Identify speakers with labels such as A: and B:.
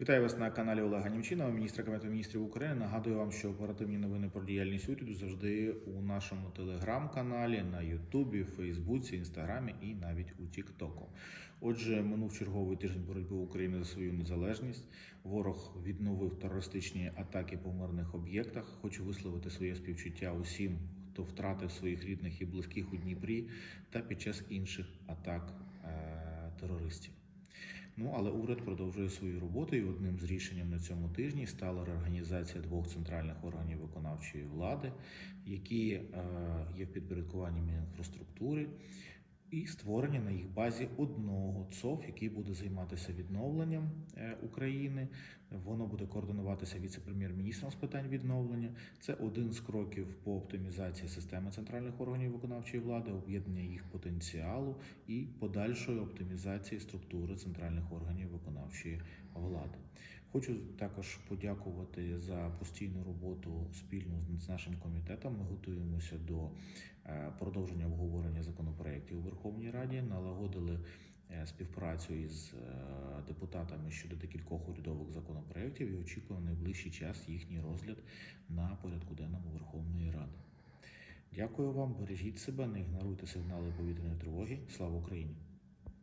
A: Вітаю вас на каналі Олега Німчинова, міністра Кабінету міністрів України. Нагадую вам, що оперативні новини про діяльність уряду завжди у нашому телеграм-каналі, на Ютубі, Фейсбуці, Інстаграмі і навіть у Тіктоку. Отже, минув черговий тиждень боротьби України за свою незалежність. Ворог відновив терористичні атаки по мирних об'єктах. Хочу висловити своє співчуття усім, хто втратив своїх рідних і близьких у Дніпрі та під час інших атак е- терористів. Ну, але уряд продовжує свою роботу, і одним з рішенням на цьому тижні стала реорганізація двох центральних органів виконавчої влади, які е, є в підпорядкуванні Мінінфраструктури, і створення на їх базі одного ЦОВ, який буде займатися відновленням е, України. Воно буде координуватися віце-прем'єр-міністром з питань відновлення. Це один з кроків по оптимізації системи центральних органів виконавчої влади, об'єднання їх потенціалу і подальшої оптимізації структури центральних органів виконавчої влади. Хочу також подякувати за постійну роботу спільно з нашим комітетом. Ми готуємося до е, продовження обговорення законопроєктів у Верховній Раді, налагодили е, співпрацю із е, депутатами щодо декількох урядових законопроєктів і очікуємо найближчий час їхній розгляд на порядку денному Верховної Ради. Дякую вам, бережіть себе, не ігноруйте сигнали повітряної тривоги. Слава Україні!